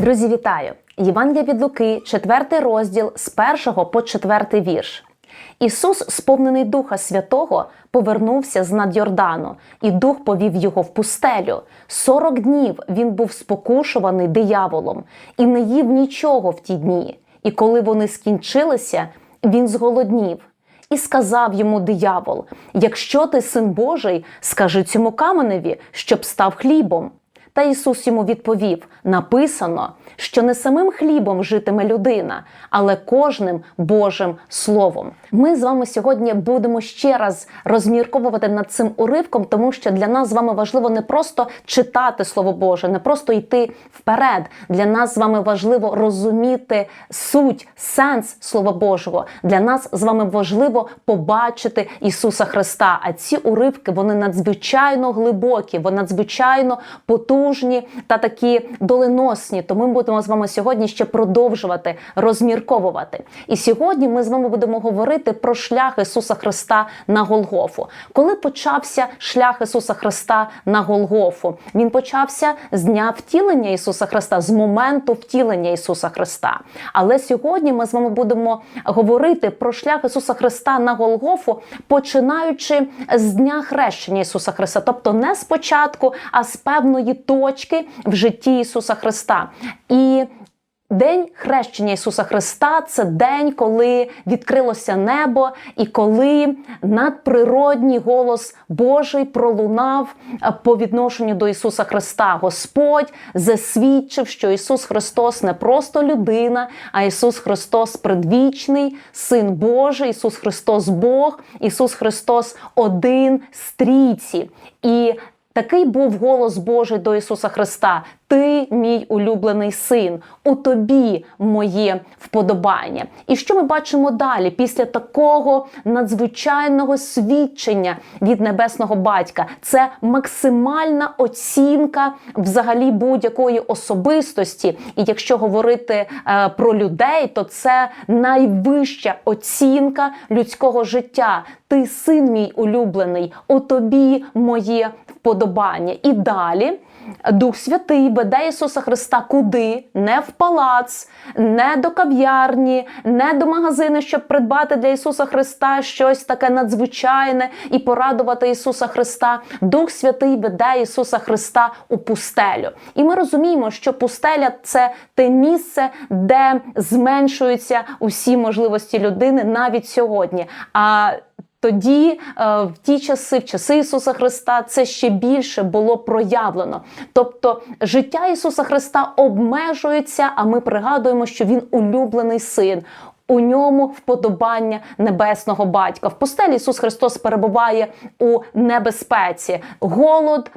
Друзі, вітаю! Євангелія від Луки, 4 розділ з 1 по 4 вірш. Ісус, сповнений Духа Святого, повернувся з над Йордану, і дух повів його в пустелю. Сорок днів він був спокушуваний дияволом і не їв нічого в ті дні. І коли вони скінчилися, він зголоднів. І сказав йому диявол: Якщо ти син Божий, скажи цьому каменеві, щоб став хлібом. Та Ісус йому відповів: написано, що не самим хлібом житиме людина, але кожним Божим Словом. Ми з вами сьогодні будемо ще раз розмірковувати над цим уривком, тому що для нас з вами важливо не просто читати Слово Боже, не просто йти вперед. Для нас з вами важливо розуміти суть, сенс Слова Божого. Для нас з вами важливо побачити Ісуса Христа. А ці уривки вони надзвичайно глибокі, вони надзвичайно потужні та такі доленосні. Тому ми будемо з вами сьогодні ще продовжувати розмірковувати. І сьогодні ми з вами будемо говорити про шлях Ісуса Христа на Голгофу. Коли почався шлях Ісуса Христа на Голгофу, він почався з дня втілення Ісуса Христа, з моменту втілення Ісуса Христа. Але сьогодні ми з вами будемо говорити про шлях Ісуса Христа на Голгофу, починаючи з дня хрещення Ісуса Христа, тобто не спочатку, а з певної точки в житті Ісуса Христа. І День хрещення Ісуса Христа це день, коли відкрилося небо, і коли надприродній голос Божий пролунав е, по відношенню до Ісуса Христа. Господь засвідчив, що Ісус Христос не просто людина, а Ісус Христос предвічний, Син Божий, Ісус Христос Бог, Ісус Христос один з трійці. І Такий був голос Божий до Ісуса Христа: Ти, мій улюблений син, у тобі моє вподобання. І що ми бачимо далі після такого надзвичайного свідчення від небесного батька? Це максимальна оцінка взагалі будь-якої особистості. І якщо говорити е, про людей, то це найвища оцінка людського життя. Ти син мій улюблений, у тобі моє вподобання. І далі Дух Святий веде Ісуса Христа куди? Не в палац, не до кав'ярні, не до магазину, щоб придбати для Ісуса Христа щось таке надзвичайне і порадувати Ісуса Христа. Дух Святий веде Ісуса Христа у пустелю. І ми розуміємо, що пустеля це те місце, де зменшуються усі можливості людини навіть сьогодні. А тоді, е, в ті часи, в часи Ісуса Христа, це ще більше було проявлено. Тобто життя Ісуса Христа обмежується, а ми пригадуємо, що Він улюблений син. У ньому вподобання небесного батька. В пустелі Ісус Христос перебуває у небезпеці, голод,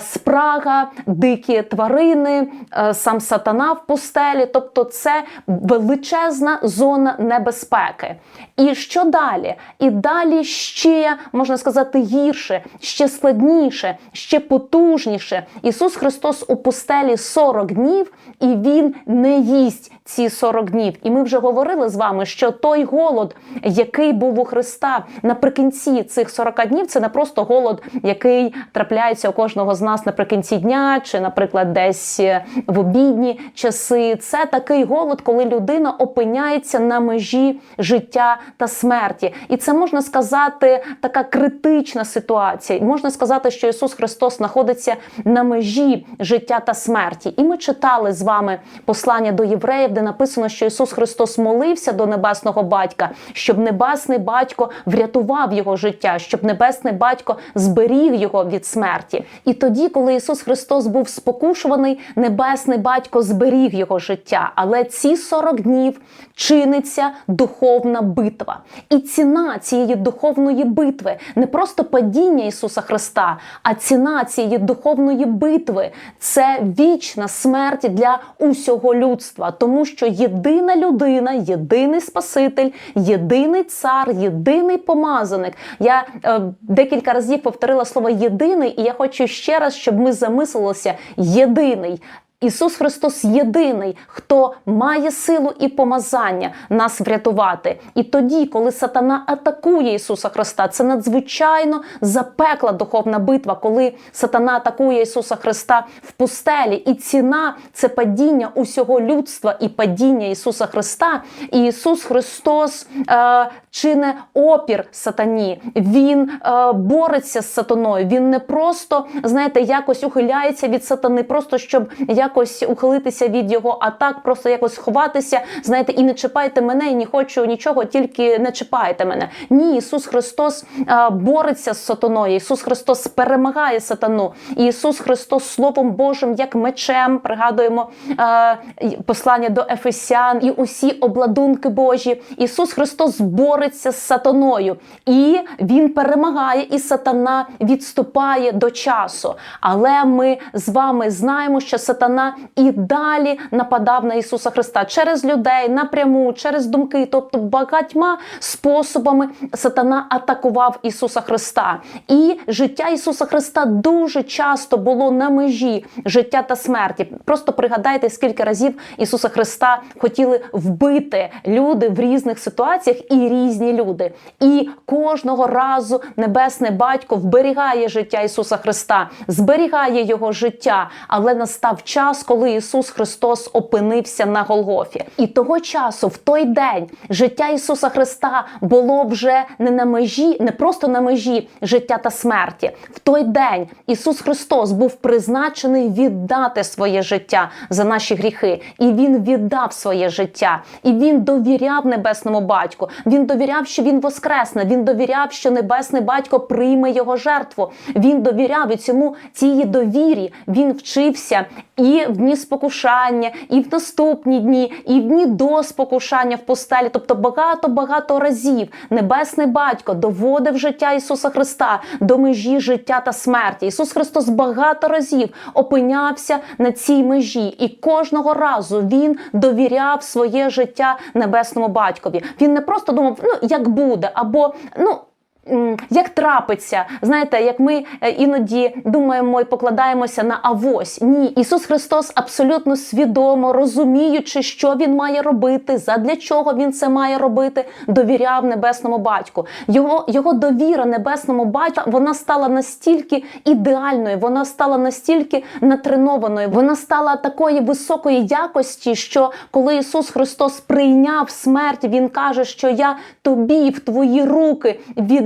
спрага, дикі тварини, е, сам сатана в пустелі. Тобто, це величезна зона небезпеки. І що далі? І далі ще можна сказати гірше, ще складніше, ще потужніше. Ісус Христос у пустелі 40 днів, і Він не їсть ці 40 днів. І ми вже говорили з вами, що той голод, який був у Христа наприкінці цих 40 днів, це не просто голод, який трапляється у кожного з нас наприкінці дня, чи, наприклад, десь в обідні часи. Це такий голод, коли людина опиняється на межі життя та смерті. І це можна сказати така критична ситуація. Можна сказати, що Ісус Христос знаходиться на межі життя та смерті. І ми читали з вами послання до євреїв, де написано, що Ісус Христос молився до небесного батька, щоб небесний батько врятував його життя, щоб небесний батько зберіг його від смерті. Тоді, коли Ісус Христос був спокушуваний, небесний батько зберіг його життя. Але ці 40 днів чиниться духовна битва. І ціна цієї духовної битви не просто падіння Ісуса Христа, а ціна цієї духовної битви це вічна смерть для усього людства, тому що єдина людина, єдиний Спаситель, єдиний цар, єдиний помазаник. Я е, декілька разів повторила слово єдиний, і я хочу ще раз, щоб ми замислилися єдиний. Ісус Христос єдиний, хто має силу і помазання нас врятувати. І тоді, коли сатана атакує Ісуса Христа, це надзвичайно запекла духовна битва, коли сатана атакує Ісуса Христа в пустелі, і ціна це падіння усього людства і падіння Ісуса Христа. І Ісус Христос е, чине опір сатані. Він е, бореться з сатаною. Він не просто знаєте, якось ухиляється від сатани, просто щоб якось ухилитися від його атак, просто якось сховатися. Знаєте, і не чіпайте мене, і не хочу нічого, тільки не чіпайте мене. Ні, Ісус Христос е, бореться з сатаною. Ісус Христос перемагає сатану. І Ісус Христос Словом Божим, як мечем, пригадуємо е, послання до Ефесян і усі обладунки Божі. Ісус Христос бореться з сатаною, і Він перемагає, і сатана відступає до часу. Але ми з вами знаємо, що сатана і далі нападав на Ісуса Христа через людей напряму, через думки, тобто багатьма способами сатана атакував Ісуса Христа. І життя Ісуса Христа дуже часто було на межі життя та смерті. Просто пригадайте, скільки разів Ісуса Христа хотіли вбити люди в різних ситуаціях і різні люди. І кожного разу Небесне Батько вберігає життя Ісуса Христа, зберігає його життя, але настав час, коли Ісус Христос опинився на Голгофі. І того часу, в той день, життя Ісуса Христа було вже не на межі, не просто на межі життя та смерті. В той день Ісус Христос був призначений віддати своє життя за наші гріхи, і Він віддав своє життя, і Він довіряв небесному батьку. Він довіряв, що він воскресне. Він довіряв, що небесний батько прийме його жертву. Він довіряв і цьому цій довірі. Він вчився і в дні спокушання, і в наступні дні, і в дні до спокушання в пустелі. Тобто багато багато разів небесний батько доводив життя Ісуса Христа до межі життя та смерті. Ісус Христос багато разів опинявся на цій межі, і кожного разу він довіряв своє життя небесному батькові. Він не просто думав, ну як буде, або ну. Як трапиться, знаєте, як ми е, іноді думаємо і покладаємося на авось. Ні, Ісус Христос абсолютно свідомо розуміючи, що він має робити, задля чого він це має робити, довіряв небесному батьку. Його, його довіра небесному батьку вона стала настільки ідеальною, вона стала настільки натренованою, вона стала такої високої якості, що коли Ісус Христос прийняв смерть, Він каже, що я тобі в твої руки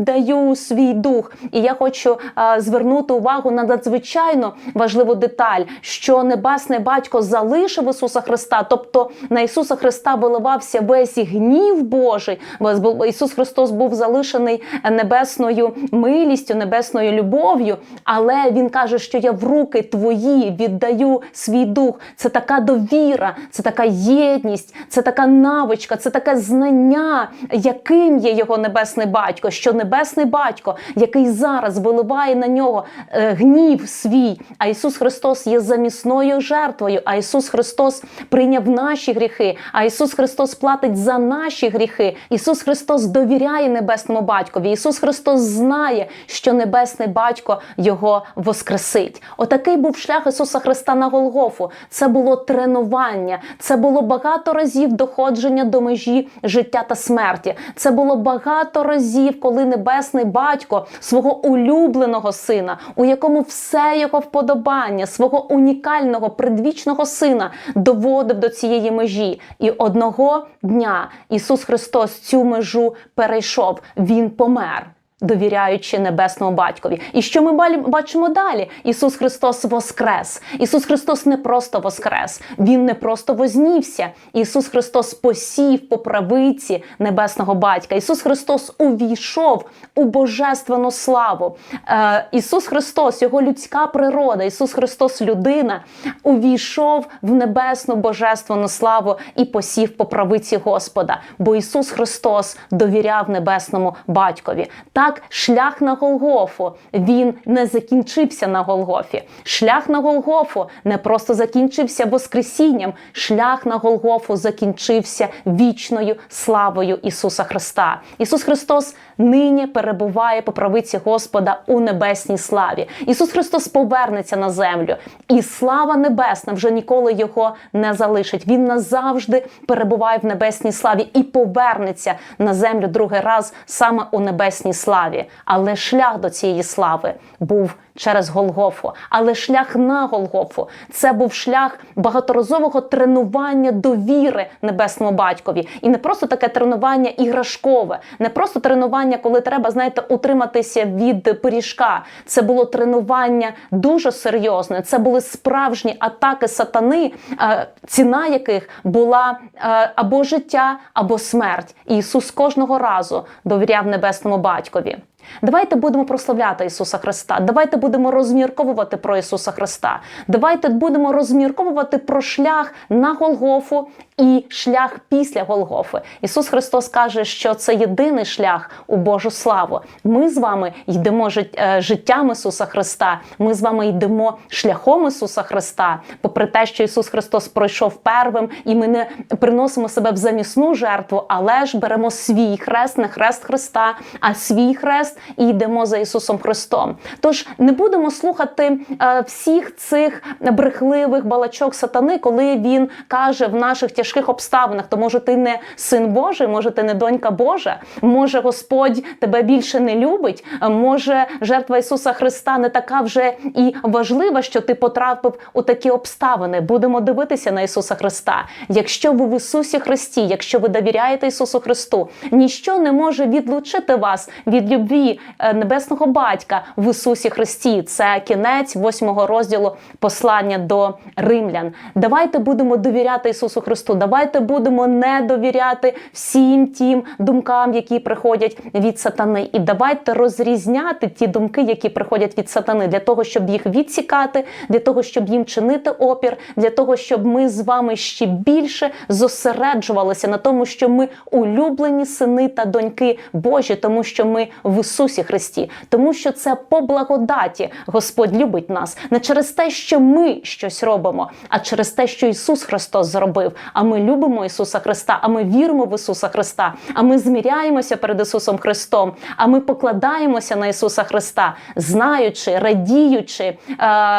віддаю свій дух. І я хочу е, звернути увагу на надзвичайно важливу деталь, що небесний батько залишив Ісуса Христа, тобто на Ісуса Христа виливався весь гнів Божий. бо Ісус Христос був залишений небесною милістю, небесною любов'ю. Але Він каже, що я в руки твої віддаю свій дух. Це така довіра, це така єдність, це така навичка, це таке знання, яким є його небесний батько, що небесний батько, який зараз виливає на нього е, гнів свій, а Ісус Христос є замісною жертвою, а Ісус Христос прийняв наші гріхи, а Ісус Христос платить за наші гріхи. Ісус Христос довіряє небесному батькові. Ісус Христос знає, що небесний батько його воскресить. Отакий був шлях Ісуса Христа на Голгофу. Це було тренування, це було багато разів доходження до межі життя та смерті. Це було багато разів, коли небесний батько свого улюбленого сина, у якому все його вподобання, свого унікального предвічного сина доводив до цієї межі. І одного дня Ісус Христос цю межу перейшов. Він помер. Довіряючи небесному батькові, і що ми бачимо далі? Ісус Христос воскрес. Ісус Христос не просто воскрес, Він не просто вознівся. Ісус Христос посів по правиці небесного батька. Ісус Христос увійшов у божественну славу. Е, Ісус Христос, Його людська природа, Ісус Христос, людина, увійшов в небесну божественну славу і посів по правиці Господа. Бо Ісус Христос довіряв небесному батькові. Так, шлях на Голгофу він не закінчився на Голгофі. Шлях на Голгофу не просто закінчився Воскресінням, шлях на Голгофу закінчився вічною славою Ісуса Христа. Ісус Христос нині перебуває по правиці Господа у небесній славі. Ісус Христос повернеться на землю, і слава небесна вже ніколи його не залишить. Він назавжди перебуває в небесній славі і повернеться на землю другий раз саме у небесній славі. Але шлях до цієї слави був через Голгофу. Але шлях на Голгофу це був шлях багаторазового тренування довіри небесному батькові. І не просто таке тренування іграшкове, не просто тренування, коли треба, знаєте, утриматися від пиріжка. Це було тренування дуже серйозне. Це були справжні атаки сатани, е, ціна яких була е, або життя, або смерть. І Ісус кожного разу довіряв небесному батькові. Давайте будемо прославляти Ісуса Христа. Давайте будемо розмірковувати про Ісуса Христа. Давайте будемо розмірковувати про шлях на Голгофу і шлях після Голгофи. Ісус Христос каже, що це єдиний шлях у Божу славу. Ми з вами йдемо е, життям Ісуса Христа. Ми з вами йдемо шляхом Ісуса Христа, попри те, що Ісус Христос пройшов первим, і ми не приносимо себе в замісну жертву, але ж беремо свій хрест, не хрест Христа, а свій хрест і йдемо за Ісусом Христом. Тож не будемо слухати е, всіх цих брехливих балачок сатани, коли він каже в наших тяжких обставинах, то може ти не син Божий, може ти не донька Божа, може Господь тебе більше не любить, може жертва Ісуса Христа не така вже і важлива, що ти потрапив у такі обставини. Будемо дивитися на Ісуса Христа. Якщо ви в Ісусі Христі, якщо ви довіряєте Ісусу Христу, ніщо не може відлучити вас від любві е, небесного батька в Ісусі Христі. Це кінець восьмого розділу послання до римлян. Давайте будемо довіряти Ісусу Христу. Давайте будемо не довіряти всім тим думкам, які приходять від сатани. І давайте розрізняти ті думки, які приходять від сатани, для того, щоб їх відсікати, для того, щоб їм чинити опір, для того, щоб ми з вами ще більше зосереджувалися на тому, що ми улюблені сини та доньки Божі, тому що ми в Ісусі Христі, тому що це по благодаті Господь любить нас не через те, що ми щось робимо, а через те, що Ісус Христос зробив. А ми любимо Ісуса Христа, а ми віримо в Ісуса Христа, а ми зміряємося перед Ісусом Христом, а ми покладаємося на Ісуса Христа, знаючи, радіючи, е,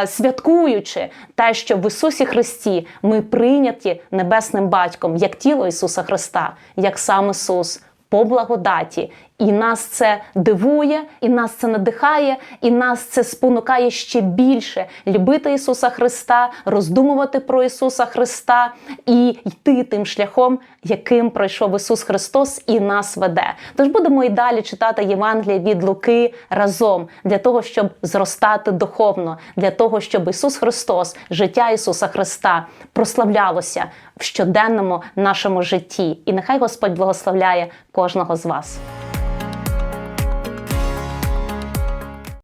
святкуючи те, що в Ісусі Христі ми прийняті небесним батьком як тіло Ісуса Христа, як сам Ісус по благодаті. І нас це дивує, і нас це надихає, і нас це спонукає ще більше любити Ісуса Христа, роздумувати про Ісуса Христа і йти тим шляхом, яким пройшов Ісус Христос і нас веде. Тож будемо і далі читати Євангелія від Луки разом для того, щоб зростати духовно, для того, щоб Ісус Христос, життя Ісуса Христа прославлялося в щоденному нашому житті. І нехай Господь благословляє кожного з вас.